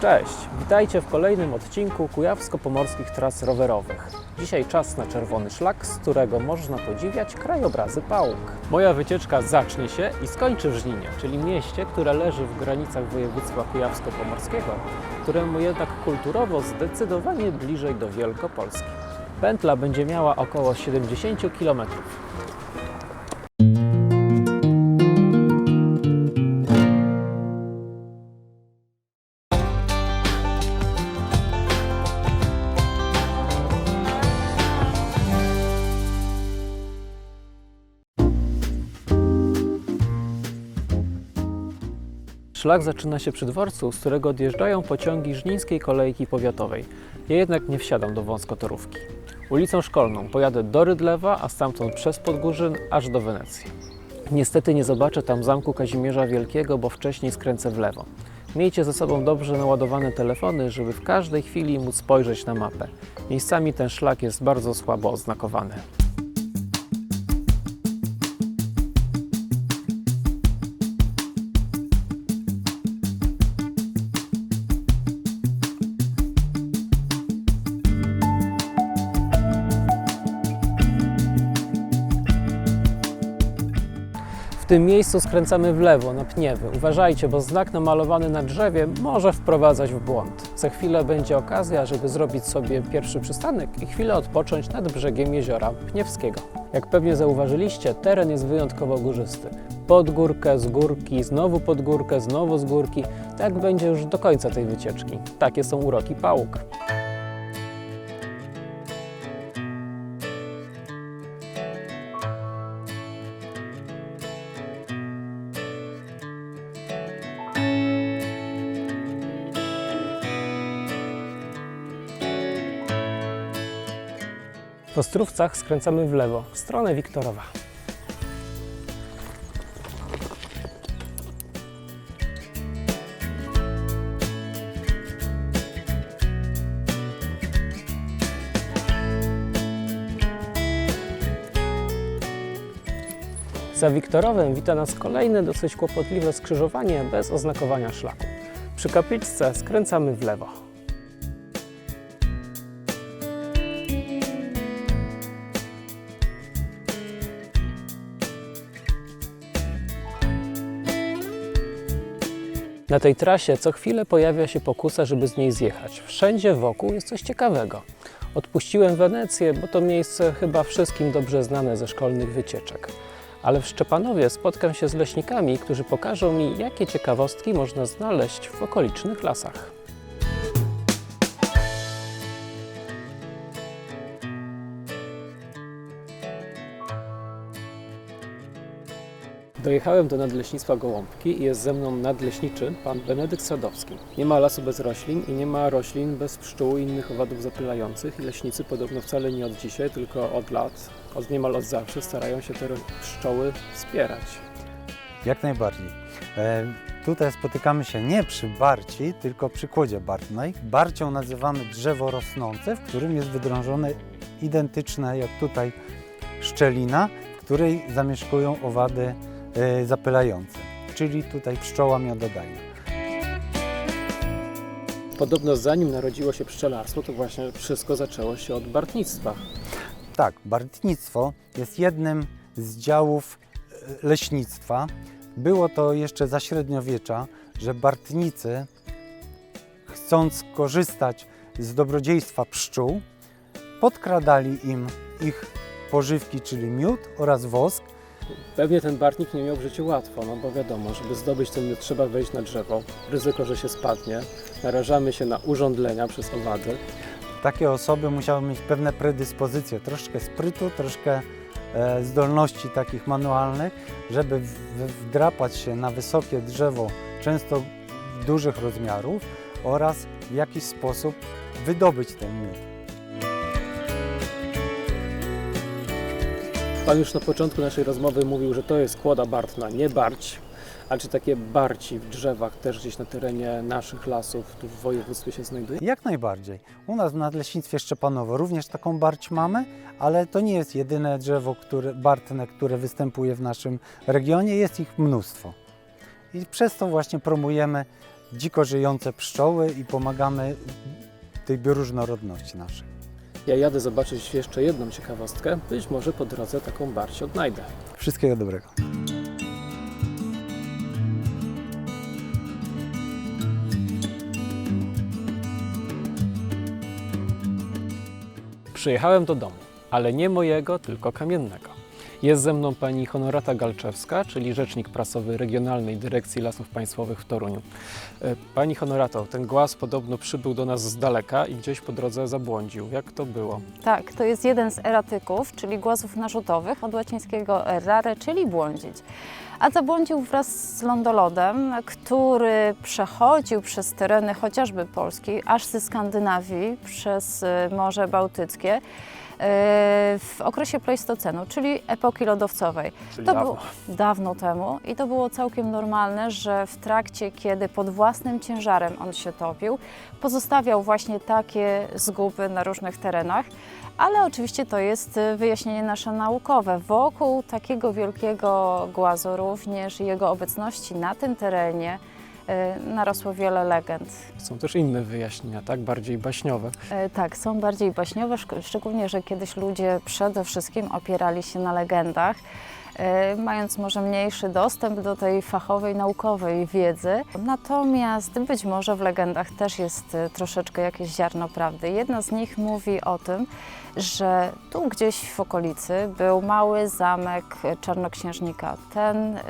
Cześć, witajcie w kolejnym odcinku Kujawsko-Pomorskich Tras Rowerowych. Dzisiaj czas na czerwony szlak, z którego można podziwiać krajobrazy Pałuk. Moja wycieczka zacznie się i skończy w Żninie, czyli mieście, które leży w granicach województwa kujawsko-pomorskiego, któremu jednak kulturowo zdecydowanie bliżej do Wielkopolski. Pętla będzie miała około 70 km. Szlak zaczyna się przy dworcu, z którego odjeżdżają pociągi żnińskiej kolejki powiatowej. Ja jednak nie wsiadam do wąskotorówki. Ulicą Szkolną pojadę do Rydlewa, a stamtąd przez Podgórzyn aż do Wenecji. Niestety nie zobaczę tam zamku Kazimierza Wielkiego, bo wcześniej skręcę w lewo. Miejcie ze sobą dobrze naładowane telefony, żeby w każdej chwili móc spojrzeć na mapę. Miejscami ten szlak jest bardzo słabo oznakowany. Tym miejscu skręcamy w lewo, na Pniewy. Uważajcie, bo znak namalowany na drzewie może wprowadzać w błąd. Za chwilę będzie okazja, żeby zrobić sobie pierwszy przystanek i chwilę odpocząć nad brzegiem jeziora Pniewskiego. Jak pewnie zauważyliście, teren jest wyjątkowo górzysty. Pod górkę, z górki, znowu pod górkę, znowu z górki. Tak będzie już do końca tej wycieczki. Takie są uroki pałuk. W Ostrówcach skręcamy w lewo, w stronę Wiktorowa. Za Wiktorowem wita nas kolejne dosyć kłopotliwe skrzyżowanie bez oznakowania szlaku. Przy kapliczce skręcamy w lewo. Na tej trasie co chwilę pojawia się pokusa, żeby z niej zjechać. Wszędzie wokół jest coś ciekawego. Odpuściłem Wenecję, bo to miejsce chyba wszystkim dobrze znane ze szkolnych wycieczek. Ale w Szczepanowie spotkam się z leśnikami, którzy pokażą mi, jakie ciekawostki można znaleźć w okolicznych lasach. Dojechałem do nadleśnictwa Gołąbki i jest ze mną nadleśniczy pan Benedykt Sadowski. Nie ma lasu bez roślin i nie ma roślin bez pszczół i innych owadów zapylających i leśnicy podobno wcale nie od dzisiaj, tylko od lat, od niemal od zawsze starają się te pszczoły wspierać. Jak najbardziej. E, tutaj spotykamy się nie przy barci, tylko przy kłodzie bartnej. Barcią nazywamy drzewo rosnące, w którym jest wydrążone identyczne jak tutaj szczelina, w której zamieszkują owady e, zapylające, czyli tutaj pszczoła miododajna. Podobno zanim narodziło się pszczelarstwo, to właśnie wszystko zaczęło się od bartnictwa. Tak, bartnictwo jest jednym z działów e, leśnictwa. Było to jeszcze za średniowiecza, że bartnicy, chcąc korzystać z dobrodziejstwa pszczół, podkradali im ich pożywki, czyli miód oraz wosk. Pewnie ten bartnik nie miał w życiu łatwo, no bo wiadomo, żeby zdobyć ten miód trzeba wejść na drzewo. Ryzyko, że się spadnie. Narażamy się na urządlenia przez owady. Takie osoby musiały mieć pewne predyspozycje, troszkę sprytu, troszkę e, zdolności takich manualnych, żeby wdrapać się na wysokie drzewo, często dużych rozmiarów oraz w jakiś sposób wydobyć ten miód. Pan już na początku naszej rozmowy mówił, że to jest kłoda bartna, nie barć. A czy takie barci w drzewach też gdzieś na terenie naszych lasów tu w województwie się znajduje? Jak najbardziej. U nas w Nadleśnictwie Szczepanowo również taką barć mamy, ale to nie jest jedyne drzewo które, bartne, które występuje w naszym regionie. Jest ich mnóstwo. I przez to właśnie promujemy dziko żyjące pszczoły i pomagamy tej bioróżnorodności naszej. Ja jadę zobaczyć jeszcze jedną ciekawostkę. Być może po drodze taką barć odnajdę. Wszystkiego dobrego. Przyjechałem do domu, ale nie mojego, tylko kamiennego. Jest ze mną pani Honorata Galczewska, czyli rzecznik prasowy Regionalnej Dyrekcji Lasów Państwowych w Toruniu. E, Pani Honorato, ten głaz podobno przybył do nas z daleka i gdzieś po drodze zabłądził. Jak to było? Tak, to jest jeden z eratyków, czyli głazów narzutowych, od łacińskiego errare, czyli błądzić. A zabłądził wraz z lądolodem, który przechodził przez tereny chociażby Polski, aż ze Skandynawii, przez y, Morze Bałtyckie w okresie Pleistocenu, czyli epoki lodowcowej. Czyli To dawno. było dawno temu i to było całkiem normalne, że w trakcie, kiedy pod własnym ciężarem on się topił, pozostawiał właśnie takie zguby na różnych terenach. Ale oczywiście to jest y, wyjaśnienie nasze naukowe. Wokół takiego wielkiego głazu, również jego obecności na tym terenie, narosło wiele legend. Są też inne wyjaśnienia, tak? Bardziej baśniowe. E, Tak, są bardziej baśniowe, szczególnie, że kiedyś ludzie przede wszystkim opierali się na legendach, e, mając może mniejszy dostęp do tej fachowej, naukowej wiedzy. Natomiast być może w legendach też jest troszeczkę jakieś ziarno prawdy. Jedna z nich mówi o tym, że tu gdzieś w okolicy był mały zamek czarnoksiężnika. Ten y,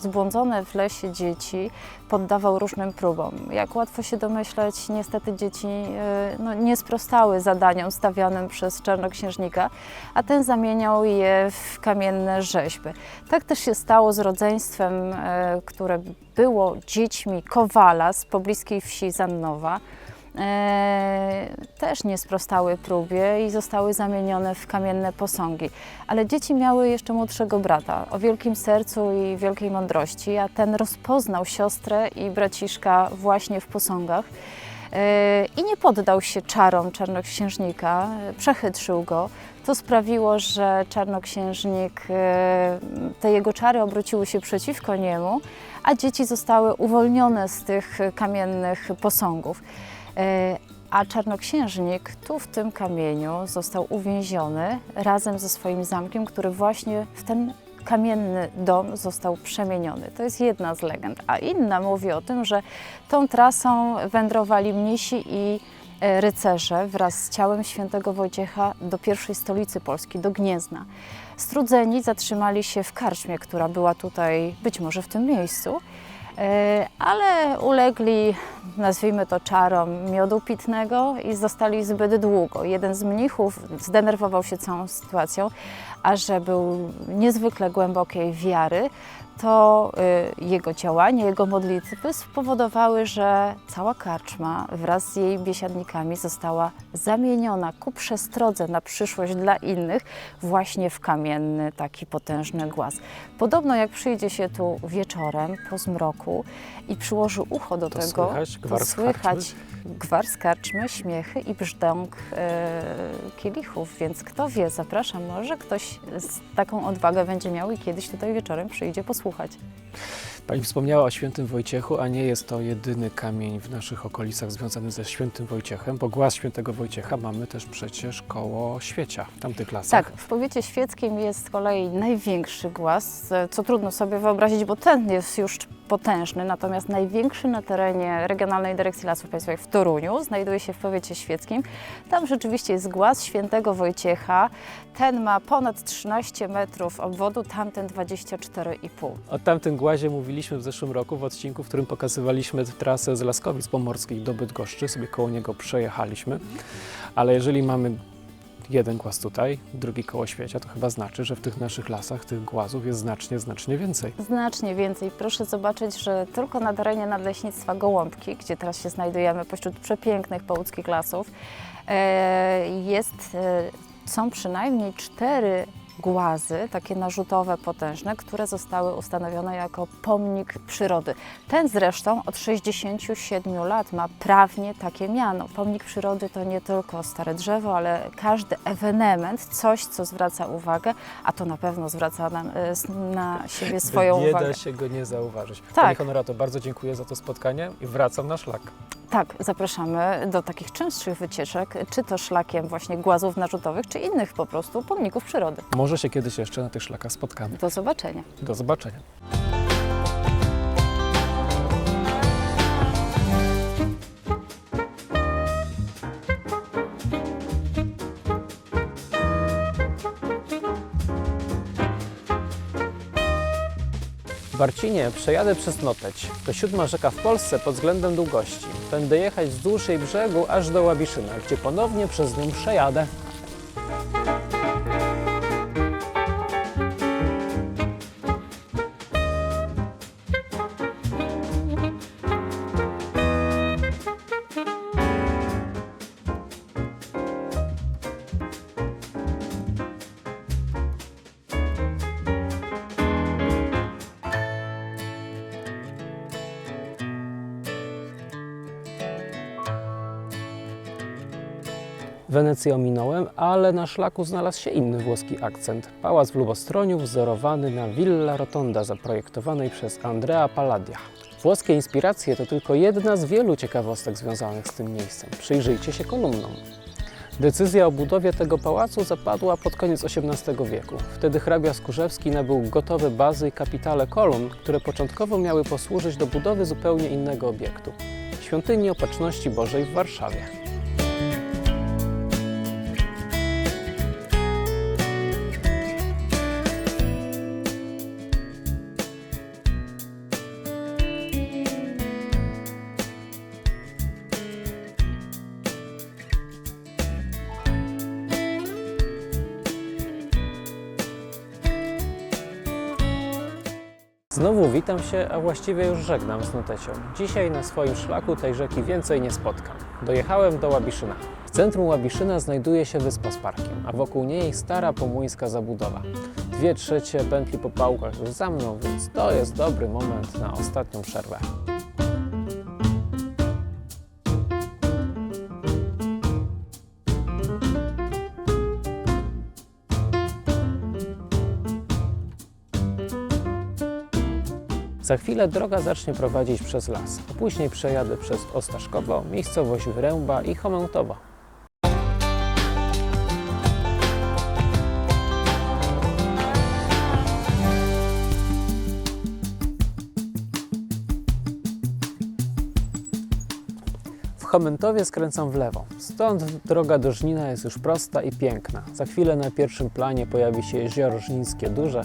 zbłądzone w lesie dzieci poddawał różnym próbom. Jak łatwo się domyśleć, niestety dzieci y, no, nie sprostały zadaniom stawianym przez czarnoksiężnika, a ten zamieniał je w kamienne rzeźby. Tak też się stało z rodzeństwem, y, które było dziećmi Kowala z pobliskiej wsi Zannowa. E, też nie sprostały próbie i zostały zamienione w kamienne posągi. Ale dzieci miały jeszcze młodszego brata o wielkim sercu i wielkiej mądrości, a ten rozpoznał siostrę i braciszka właśnie w posągach. E, I nie poddał się czarom czarnoksiężnika, przechytrzył go. To sprawiło, że czarnoksiężnik, e, te jego czary obróciły się przeciwko niemu, a dzieci zostały uwolnione z tych kamiennych posągów. E, A czarnoksiężnik tu w tym kamieniu został uwięziony razem ze swoim zamkiem, który właśnie w ten kamienny dom został przemieniony. To jest jedna z legend. A inna mówi o tym, że tą trasą wędrowali mnisi i e, rycerze wraz z ciałem świętego Wojciecha do pierwszej stolicy Polski, do Gniezna. Strudzeni zatrzymali się w karczmie, która była tutaj być może w tym miejscu, e, ale ulegli, nazwijmy to czarom miodu pitnego i zostali zbyt długo. Jeden z mnichów zdenerwował się całą sytuacją, a że był niezwykle głębokiej wiary, to y, jego działanie, jego modlitwy spowodowały, że cała karczma wraz z jej biesiadnikami została zamieniona ku przestrodze na przyszłość dla innych właśnie w kamienny, taki potężny głaz. Podobno jak przyjdzie się tu wieczorem po zmroku i przyłoży ucho do To tego, słychać gwar to słychać gwar z karczmy, śmiechy i brzdąk e, kielichów, więc kto wie, zapraszam, może ktoś z taką odwagę będzie miał i kiedyś tutaj wieczorem przyjdzie posłuchać. Pani wspomniała o świętym Wojciechu, a nie jest to jedyny kamień w naszych okolicach związany ze świętym Wojciechem, bo głaz świętego Wojciecha mamy też przecież koło świecia w tamtych lasach. Tak, w powiecie świeckim jest z kolei największy głaz, co trudno sobie wyobrazić, bo ten jest już potężny, natomiast największy na terenie Regionalnej Dyrekcji Lasów Państwowych w Toruniu znajduje się w powiecie świeckim. Tam rzeczywiście jest głaz świętego Wojciecha. Ten ma ponad 13 metrów obwodu, tamten 24,5. O tamtym głazie mówiliśmy w zeszłym roku w odcinku, w którym pokazywaliśmy trasę z Laskowic Pomorskich do Bydgoszczy, sobie koło niego przejechaliśmy, ale jeżeli mamy jeden głaz tutaj, drugi koło świecia, to chyba znaczy, że w tych naszych lasach tych głazów jest znacznie, znacznie więcej. Znacznie więcej. Proszę zobaczyć, że tylko na terenie Nadleśnictwa Gołąbki, gdzie teraz się znajdujemy pośród przepięknych połudskich lasów, e, jest, e, są przynajmniej cztery głazy, takie narzutowe, potężne, które zostały ustanowione jako pomnik przyrody. Ten zresztą od 67 lat ma prawnie takie miano. Pomnik przyrody to nie tylko stare drzewo, ale każdy ewenement, coś, co zwraca uwagę, a to na pewno zwraca nam, y, na siebie swoją nie uwagę. da się go nie zauważyć. Tak. Pani Honorato, bardzo dziękuję za to spotkanie i wracam na szlak. Tak, zapraszamy do takich częstszych wycieczek, czy to szlakiem właśnie głazów narzutowych, czy innych po prostu pomników przyrody. Może się kiedyś jeszcze na tych szlakach spotkamy. Do zobaczenia. Do zobaczenia. W Barcinie przejadę przez Noteć. To siódma rzeka w Polsce pod względem długości. Będę jechać wzdłuż jej brzegu aż do Łabiszyna, gdzie ponownie przez nią przejadę. Wenecję ominąłem, ale na szlaku znalazł się inny włoski akcent. Pałac w Lubostroniu wzorowany na Villa Rotonda zaprojektowanej przez Andrea Palladia. Włoskie inspiracje to tylko jedna z wielu ciekawostek związanych z tym miejscem. Przyjrzyjcie się kolumnom. Decyzja o budowie tego pałacu zapadła pod koniec XVIII wieku. Wtedy hrabia Skurzewski nabył gotowe bazy i kapitale kolumn, które początkowo miały posłużyć do budowy zupełnie innego obiektu świątyni Opatrzności Bożej w Warszawie. Znowu witam się, a właściwie już żegnam z Notecią. Dzisiaj na swoim szlaku tej rzeki więcej nie spotkam. Dojechałem do Łabiszyna. W centrum Łabiszyna znajduje się wyspa z parkiem, a wokół niej stara pomłyńska zabudowa. Dwie trzecie pętli po pałkach już za mną, więc to jest dobry moment na ostatnią przerwę. Za chwilę droga zacznie prowadzić przez las, a później przejadę przez Ostaszkowo, miejscowość Wyręba i Chomełtowo. W Chomentowie skręcam w lewo. Stąd droga do Żnina jest już prosta i piękna. Za chwilę na pierwszym planie pojawi się jezioro Żnińskie Duże,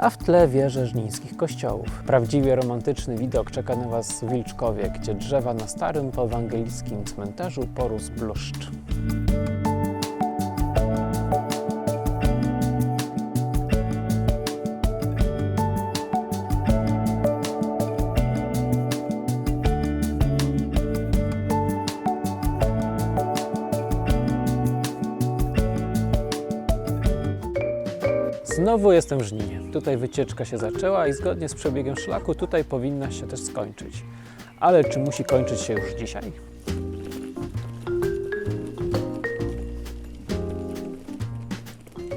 a w tle wieże żnińskich kościołów. Prawdziwie romantyczny widok czeka na Was w Wilczkowie, gdzie drzewa na starym poewangelickim cmentarzu porósł bluszcz. Znowu jestem w Żninie. Tutaj wycieczka się zaczęła i zgodnie z przebiegiem szlaku tutaj powinna się też skończyć. Ale czy musi kończyć się już dzisiaj?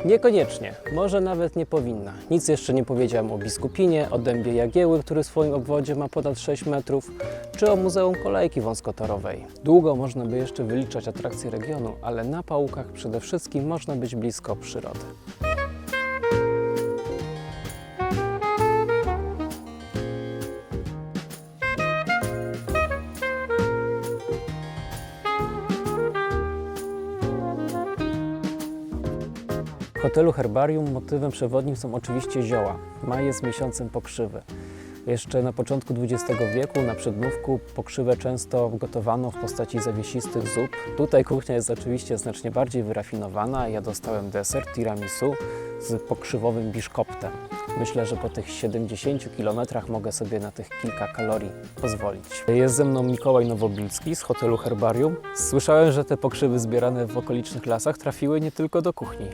Niekoniecznie, może nawet nie powinna. Nic jeszcze nie powiedziałem o Biskupinie, o dębie Jagieły, który w swoim obwodzie ma ponad 6 metrów, czy o Muzeum Kolejki Wąskotorowej. Długo można by jeszcze wyliczać atrakcje regionu, ale na pałukach przede wszystkim można być blisko przyrody. Hotelu Herbarium motywem przewodnim są oczywiście zioła. Maj jest miesiącem pokrzywy. Jeszcze na początku XX wieku na przedmówku pokrzywę często gotowano w postaci zawiesistych zup. Tutaj kuchnia jest oczywiście znacznie bardziej wyrafinowana. Ja dostałem deser tiramisu z pokrzywowym biszkoptem. Myślę, że po tych 70 kilometrach mogę sobie na tych kilka kalorii pozwolić. Jest ze mną Mikołaj Nowobilski z hotelu Herbarium. Słyszałem, że te pokrzywy zbierane w okolicznych lasach trafiły nie tylko do kuchni.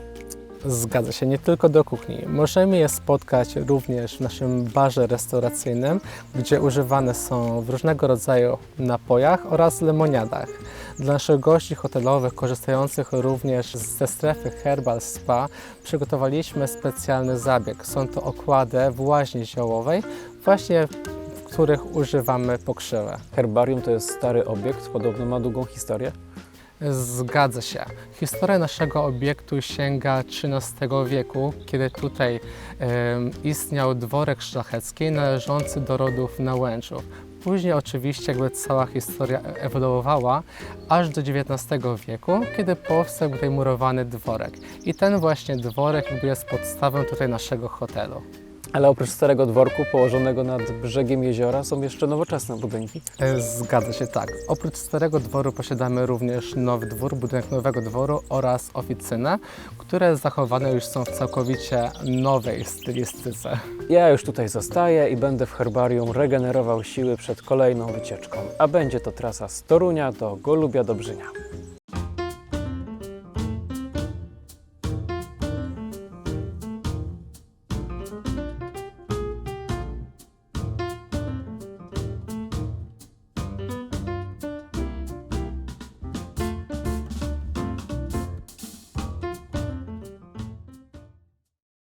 Zgadza się, nie tylko do kuchni. Możemy je spotkać również w naszym barze restauracyjnym, gdzie używane są w różnego rodzaju napojach oraz lemoniadach. Dla naszych gości hotelowych korzystających również ze strefy Herbal Spa przygotowaliśmy specjalny zabieg. Są to okłady w łaźni ziołowej, właśnie w których używamy pokrzywę. Herbarium to jest stary obiekt, podobno ma długą historię. Zgadza się. Historia naszego obiektu sięga XIII wieku, kiedy tutaj istniał dworek szlachecki należący do rodów Nałęczów. Później oczywiście jakby cała historia ewoluowała aż do XIX wieku, kiedy powstał tutaj murowany dworek. I ten właśnie dworek jakby jest podstawą tutaj naszego hotelu. Ale oprócz starego dworku położonego nad brzegiem jeziora są jeszcze nowoczesne budynki. E, Zgadza się tak. Oprócz starego dworu posiadamy również nowy dwór, budynek nowego dworu oraz oficynę, które zachowane już są w całkowicie nowej stylistyce. Ja już tutaj zostaję i będę w herbarium regenerował siły przed kolejną wycieczką, a będzie to trasa z Torunia do Golubia Dobrzynia.